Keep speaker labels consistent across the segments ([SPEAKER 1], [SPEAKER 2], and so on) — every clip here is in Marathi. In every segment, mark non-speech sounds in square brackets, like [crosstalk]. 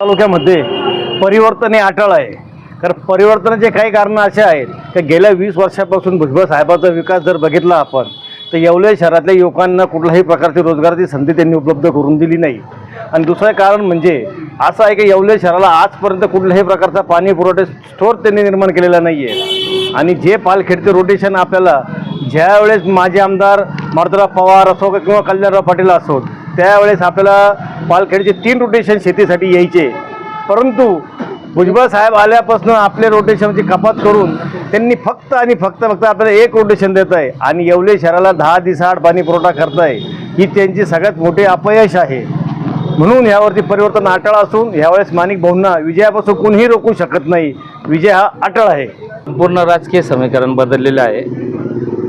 [SPEAKER 1] तालुक्यामध्ये परिवर्तन हे अटळ आहे. कारण परिवर्तनाचे काही कारणं असे आहेत की गेल्या वीस वर्षापासून भुजबळ साहेबाचा विकास जर बघितला आपण तर येवले शहरातल्या युवकांना कुठल्याही प्रकारची रोजगाराची संधी त्यांनी उपलब्ध करून दिली नाही. आणि दुसरं कारण म्हणजे असं आहे की येवले शहराला आजपर्यंत कुठल्याही प्रकारचा पाणी पुरवठा स्टोर त्यांनी निर्माण केलेला नाही आहे आणि जे पालखेडचे रोटेशन आपल्याला ज्यावेळेस माजी आमदार मारुतराव पवार असो किंवा कल्याणराव पाटील असो त्यावेळेस आपल्याला पालखेडचे तीन रोटेशन शेतीसाठी यायचे. परंतु भुजबळ साहेब आल्यापासून आपले रोटेशनची कपात करून त्यांनी फक्त आणि फक्त फक्त आपल्याला एक रोटेशन देत आहे आणि येवले शहराला दहा दिवसाआड पाणी पुरवठा आहे ही त्यांची सगळ्यात मोठी अपयश आहे. म्हणून यावरती परिवर्तन अटळ असून यावेळेस माणिक भाऊंना विजयापासून कुणीही रोखू शकत नाही. विजय हा अटळ आहे.
[SPEAKER 2] पूर्ण राजकीय समीकरण बदललेलं आहे.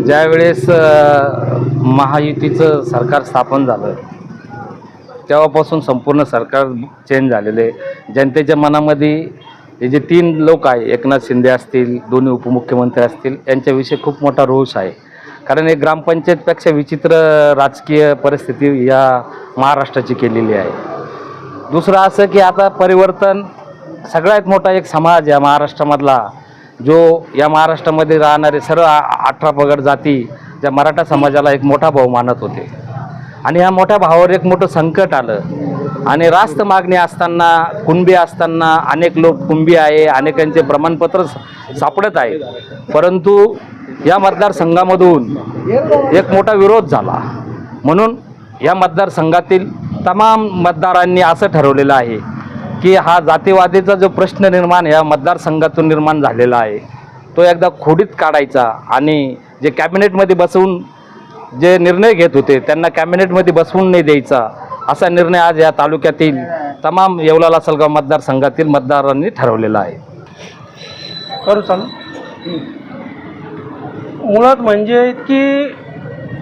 [SPEAKER 2] ज्यावेळेस महायुतीचं सरकार स्थापन झालं तेव्हापासून संपूर्ण सरकार चेंज झालेलं आहे. जनतेच्या मनामध्ये हे जे तीन लोक आहे एकनाथ शिंदे असतील दोन्ही उपमुख्यमंत्री असतील यांच्याविषयी खूप मोठा रोष आहे. कारण हे ग्रामपंचायतपेक्षा विचित्र राजकीय परिस्थिती या महाराष्ट्राची केलेली आहे. दुसरं असं की आता परिवर्तन सगळ्यात मोठा एक समाज या महाराष्ट्रामधला जो या महाराष्ट्रामध्ये राहणारे सर्व अठरा पगड जाती ज्या मराठा समाजाला एक मोठा भाऊ मानत होते. आणि ह्या मोठ्या भावावर एक मोठं संकट आलं. आणि रास्त मागणी असताना कुणबी असताना अनेक लोक कुणबी आहे अनेकांचे प्रमाणपत्र स- सापडत आहे. परंतु या मतदारसंघामधून एक मोठा विरोध झाला. म्हणून या मतदारसंघातील तमाम मतदारांनी असं ठरवलेलं आहे की हा जातीवादीचा जो प्रश्न निर्माण या मतदारसंघातून निर्माण झालेला आहे तो एकदा खोडीत काढायचा आणि जे कॅबिनेटमध्ये बसवून जे निर्णय घेत होते त्यांना कॅबिनेटमध्ये बसवून नाही द्यायचा असा निर्णय आज या तालुक्यातील तमाम येवला लासलगाव मतदारसंघातील मतदारांनी ठरवलेला आहे.
[SPEAKER 3] करू चालू. मुळात म्हणजे की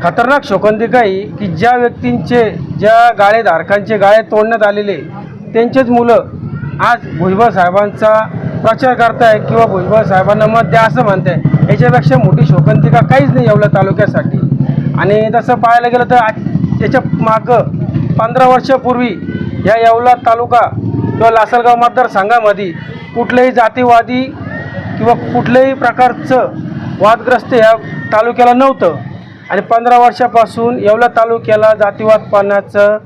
[SPEAKER 3] खतरनाक शोकंतिका की ज्या व्यक्तींचे ज्या गाळेधारकांचे गाळे तोडण्यात आलेले त्यांचेच मुलं आज भुजबळ साहेबांचा प्रचार करताय किंवा भुजबळ साहेबांना मत द्या असं म्हणताय याच्यापेक्षा मोठी शोकंतिका काहीच नाही एवढ्या तालुक्यासाठी. आणि तसं पाहायला गेलं तर आज याच्या मागं पंधरा वर्षापूर्वी या येवला तालुका किंवा लासलगाव मतदारसंघामध्ये कुठल्याही जातीवादी किंवा कुठल्याही प्रकारचं वादग्रस्त ह्या तालुक्याला नव्हतं. आणि पंधरा वर्षापासून येवला तालुक्याला जातीवादपणाचं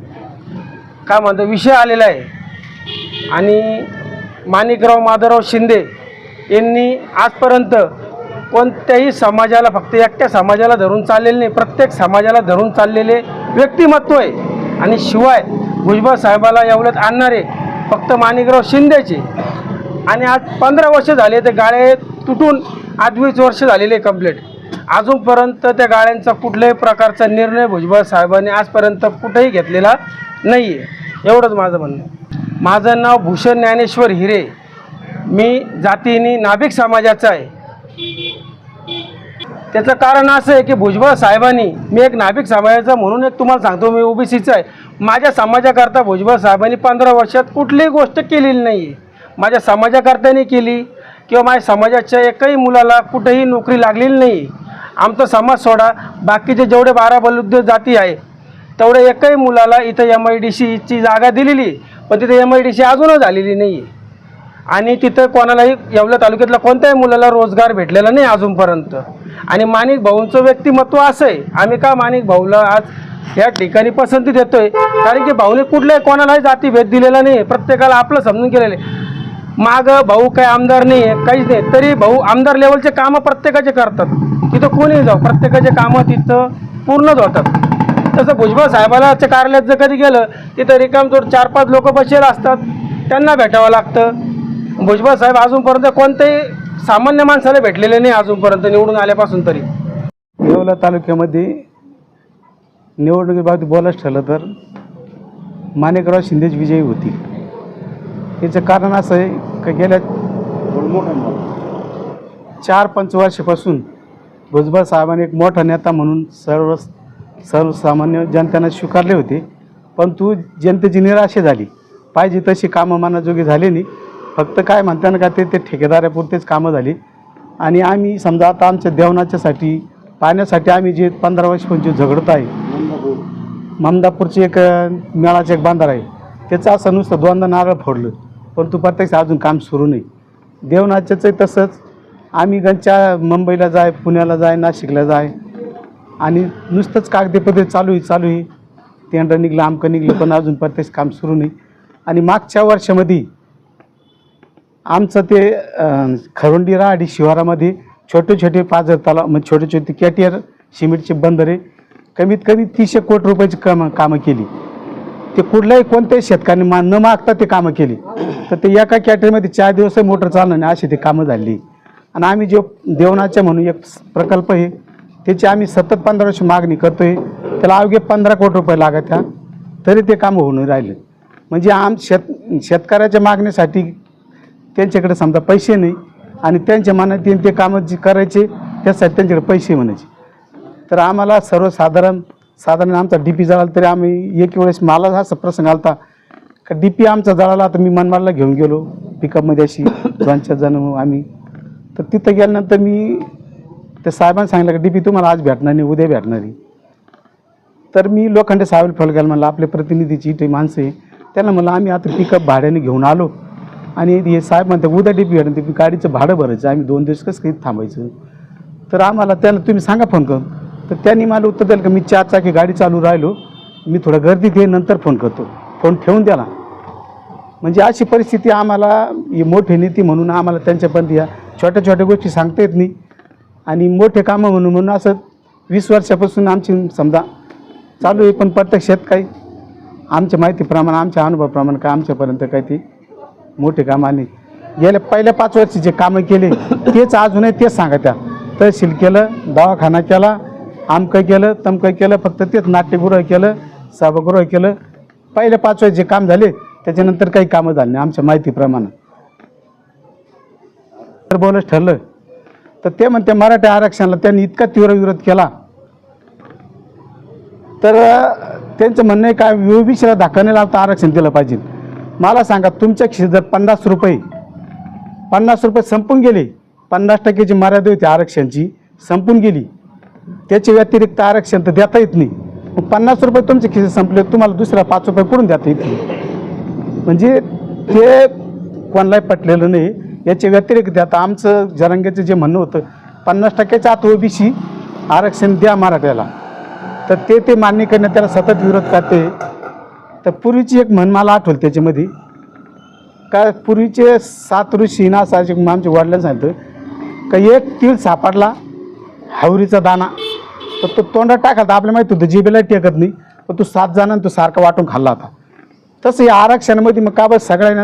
[SPEAKER 3] काय म्हणतं विषय आलेला आहे. आणि माणिकराव माधवराव शिंदे यांनी आजपर्यंत कोणत्याही समाजाला फक्त एकट्या समाजाला धरून चाललेले नाही प्रत्येक समाजाला धरून चाललेले व्यक्तिमत्व आहे. आणि शिवाय भुजबळ साहेबाला एवढ्यात आणणारे फक्त माणिकराव शिंदेचे. आणि आज पंधरा वर्ष झाले ते गाळे तुटून आज वीस वर्ष झालेले कंप्लीट अजूनपर्यंत त्या गाड्यांचा कुठल्याही प्रकारचा निर्णय भुजबळ साहेबांनी आजपर्यंत कुठेही घेतलेला नाही आहे एवढंच माझं म्हणणं माझं नाव भूषण ज्ञानेश्वर हिरे. मी जातीने नाभिक समाजाचा आहे. त्याचं कारण असं आहे की भुजबळ साहेबांनी मी एक नाभिक समाजाचा म्हणून एक तुम्हाला सांगतो मी ओबीसीचा आहे. माझ्या समाजाकरता भुजबळ साहेबांनी पंधरा वर्षात कुठलीही गोष्ट केलेली नाही आहे माझ्या समाजाकरताने केली. किंवा माझ्या समाजाच्या एकही मुलाला कुठेही नोकरी लागलेली नाही. आमचा समाज सोडा बाकीचे जेवढे बारा बलुद्ध जाती आहे तेवढे एकही मुलाला इथं एम आय डी सीची जागा दिलेली पण तिथे एम आय डी सी अजूनच झालेली नाही. आहे आणि तिथं कोणालाही येवल्या तालुक्यातल्या कोणत्याही मुलाला रोजगार भेटलेला नाही अजूनपर्यंत. आणि माणिक भाऊंचं व्यक्तिमत्व असं आहे. आम्ही का माणिक भाऊला आज या ठिकाणी पसंती देतोय? कारण की भाऊने कुठल्याही कोणालाही जातीभेद दिलेला नाही. प्रत्येकाला आपलं समजून केलेलं आहे. माग भाऊ काय आमदार नाही आहे काहीच नाही. तरी भाऊ आमदार लेवलचे कामं प्रत्येकाचे करतात. तिथं कोणीही जाऊ प्रत्येकाचे कामं तिथं पूर्णच होतात. तसं भुजबळ साहेबाला कार्यालयात जर कधी गेलं तिथं रिकामजोड चार पाच लोक बसेल असतात. त्यांना भेटावं लागतं. भुजबळ साहेब अजूनपर्यंत कोणत्याही सामान्य माणसाला भेटलेले नाही अजूनपर्यंत निवडून आल्यापासून तरी.
[SPEAKER 4] येवला तालुक्यामध्ये निवडणुकीबाबत बोलायचं ठरलं तर माणिकराव शिंदेच विजयी होती याचं कारण असं आहे का गेल्या चार पंचवर्षापासून भुजबळ साहेबांनी एक मोठा नेता म्हणून सर्व सर्वसामान्य जनतेनं स्वीकारले होते. पण तू जनतेची निराशा झाली. पाहिजे तशी कामं मनाजोगी झाली नाही. फक्त काय म्हणताना का ते ते ठेकेदारापुरतेच कामं झाली. आणि आम्ही समजा आता आमच्या देवणाच्यासाठी पाण्यासाठी आम्ही जे पंधरा वर्ष पंचवीस झगडत आहे. ममदापूरची एक मेळाचं एक बांधार आहे. त्याचं असं नुसतं दोनदा नारळ फोडलं. परंतु प्रत्यक्ष अजून काम सुरू नाही. देवनाच्याचंही तसंच. आम्ही गंच्या मुंबईला जाय पुण्याला जाय नाशिकला जाय. आणि नुसतंच कागदपत्र चालू आहे चालू आहे टेंडर निघलं आमकं निघलं पण अजून प्रत्यक्ष काम सुरू नाही. आणि मागच्या वर्षामध्ये आमचं ते खरोंडी राहाडी शिवारामध्ये छोटे छोटे पाझर तलाव म्हणजे छोटे छोटे कॅटियर सिमेंटचे बंदरे कमीत कमी तीसशे कोटी रुपयाची कम कामं केली. ते कुठल्याही कोणत्याही शेतकऱ्यांनी मा न मागता ते कामं केली. तर ते एका कॅटरीमध्ये चार दिवस मोटर चालणार आणि अशी ती कामं झाली. आणि आम्ही जो देवनाच्या म्हणून एक प्रकल्प आहे त्याची आम्ही सतत पंधरा वर्ष मागणी करतो आहे त्याला अवघे पंधरा कोटी रुपये लागत त्या तरी ते कामं होऊन राहिले. म्हणजे आम शेत शेतकऱ्याच्या मागणीसाठी त्यांच्याकडे समजा पैसे नाही आणि त्यांच्या मनात ते कामं जी करायचे त्यासाठी त्यांच्याकडे पैसे म्हणायचे. तर आम्हाला सर्वसाधारण साधारण आमचा डी पी जळाला तरी आम्ही एक वेळेस मला हा प्रसंग आला होता का डी पी आमचा जळाला तर मी मनमाडला घेऊन गेलो. पिकअपमध्ये अशी [coughs] दोन चार जण आम्ही. तर तिथं गेल्यानंतर मी त्या साहेबांनी सांगितलं की डी पी तुम्हाला आज भेटणार नाही उद्या भेटणार आहे. तर मी लोखंडे साहेब फोन केला म्हणलं आपले प्रतिनिधीची इथे माणसं आहे. त्यांना म्हणलं आम्ही आता पिकअप भाड्याने घेऊन आलो. आणि हे साहेब म्हणते उद्या डी पी भेटणार ते गाडीचं भाडं भरायचं आम्ही दोन दिवस कसं काही थांबायचं? तर आम्हाला त्यांना तुम्ही सांगा फोन करून. तर त्यांनी मला उत्तर दिलं की मी चार चाकी गाडी चालू राहिलो मी थोडं गर्दीत आहे नंतर फोन करतो. फोन ठेवून द्याला. म्हणजे अशी परिस्थिती आम्हाला ही मोठी नीती म्हणून आम्हाला त्यांच्यापर्यंत या छोट्या छोट्या गोष्टी सांगता येत नाही. आणि मोठे कामं म्हणून म्हणून असं वीस वर्षापासून आमची समजा चालू आहे पण प्रत्यक्षात काही आमच्या माहितीप्रमाणे आमच्या अनुभवाप्रमाणे काय आमच्यापर्यंत काही ते मोठे कामं आणि गेल्या पहिल्या पाच वर्षी जे कामं केले तेच अजूनही तेच सांगा त्या तहसील केलं दवाखाना केला आमकं केलं तमकं केलं फक्त तेच नाट्यगृह केलं सभागृह केलं. पहिले पाच वेळेस जे काम झाले त्याच्यानंतर काही कामं झाली नाही आमच्या माहितीप्रमाणे. तर बोलच ठरलं. तर ते म्हणते मराठी आरक्षणाला त्यांनी इतका तीव्र विरोध केला. तर त्यांचं म्हणणं आहे काय ओबीसीला धक्का नाही लावता आरक्षण दिलं पाहिजे. मला सांगा तुमच्या जर पन्नास रुपये पन्नास रुपये संपून गेले पन्नास टक्क्याची मर्यादा होती आरक्षणची संपून गेली. त्याच्या व्यतिरिक्त आरक्षण तर देता येत नाही. पन्नास रुपये तुमचे खिसे संपले तुम्हाला दुसरा पाच रुपये कुठून देता येत नाही? म्हणजे ते कोणालाही पटलेलं नाही. याच्या व्यतिरिक्त आता आमचं जरंग्याचं जे म्हणणं होतं पन्नास टक्क्याच्या आत ओबीसी आरक्षण द्या मराठ्याला. तर ते ते मान्य करण्यात त्याला सतत विरोध करते. तर पूर्वीची एक म्हण मला आठवलं त्याच्यामध्ये. का पूर्वीचे सात ऋषी ना असायचे आमच्या वडिलांनी सांगितलं का एक तीळ सापडला हावरीचा दाना. तर तो तोंडात टाकला तर आपल्याला माहिती होतं जिबेला टेकत नाही. पण तो सात जणांना तो सारखा वाटून खाल्ला होता. तसं या आरक्षणामध्ये मग का बस सगळ्यांना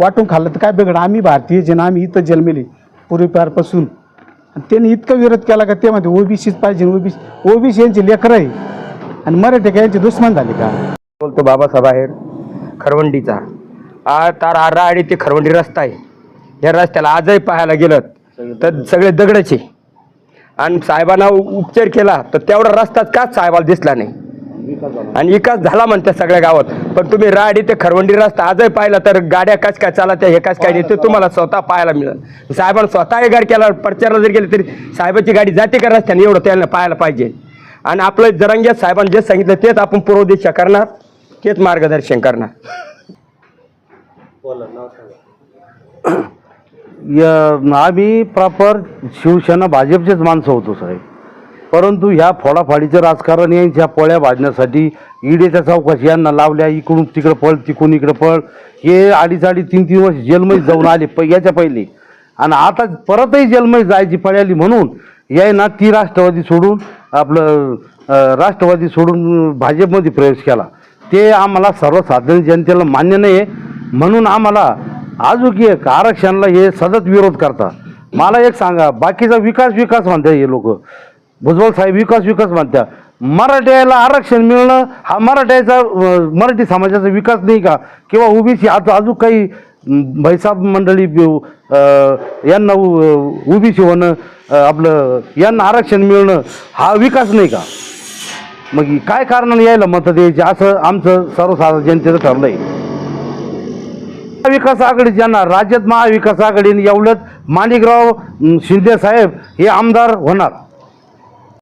[SPEAKER 4] वाटून खाल्लं? तर काय बिघड आम्ही भारतीय जन आम्ही इथं जन्मेले पूर्वीपारपासून आणि त्यांनी इतका विरोध केला का ते म्हणते ओबीसीच पाहिजे ओबीसी ओबीसी यांची लेकरं आहे. आणि मराठी का यांचे दुश्मन झाले का?
[SPEAKER 5] बोलतो बाबासाहेब आहेर खरवंडीचा. आ तार आराडी ते खरवंडी रस्ता आहे. या रस्त्याला आजही पाहायला गेलं तर सगळे दगडाचे. आणि साहेबांना उपचार केला तर तेवढा रस्ताच काच साहेबाला दिसला नाही? आणि विकास झाला म्हणते सगळ्या गावात. पण तुम्ही राडी ते खरवंडी रस्ता आजही पाहिला तर गाड्या कस काय चालत हे कश काय नाही ते तुम्हाला स्वतः पाहायला मिळेल. साहेबांना स्वतः हे गाडी केला प्रचारला जर गेले तरी साहेबाची गाडी जाते का रस्त्याने? एवढं त्यांना पाहायला पाहिजे. आणि आपलं जरंग्यात साहेबांनी जे सांगितलं तेच आपण पूर्वदिशा करणार तेच मार्गदर्शन करणार.
[SPEAKER 6] या आम्ही प्रॉपर शिवसेना भाजपचेच माणसं होतो साहेब. परंतु ह्या फोडाफाडीचं राजकारण यांच्या पोळ्या भाजण्यासाठी ईडीच्या चौकशी यांना लावल्या इकडून तिकडं पळ तिकडून इकडं पळ. हे अडीच अडीच तीन तीन वर्ष जेलमध्ये जाऊन आले प याच्या पहिले. आणि आता परतही जेलमध्ये जायची पळाली म्हणून याय ना ती राष्ट्रवादी सोडून आपलं राष्ट्रवादी सोडून भाजपमध्ये प्रवेश केला. ते आम्हाला सर्वसाधारण जनतेला मान्य नाही आहे म्हणून आम्हाला अजून एक आरक्षणाला हे सतत विरोध करतात. मला एक सांगा बाकीचा विकास विकास म्हणतात हे लोक. भुजबळ साहेब विकास विकास म्हणतात मराठ्याला आरक्षण मिळणं हा मराठ्याचा मराठी समाजाचा विकास नाही का? किंवा ओबीसी आता अजून काही भैसाब मंडळी यांना ओबीसी होणं आपलं यांना आरक्षण मिळणं हा विकास नाही का? मग काय कारणाने यायला मतं द्यायची? असं आमचं सर्वसाधारण जनतेचं ठरलं आहे महाविकास आघाडी ज्यांना राज्यात महाविकास आघाडीने एवढंच माणिकराव शिंदे साहेब हे आमदार होणार.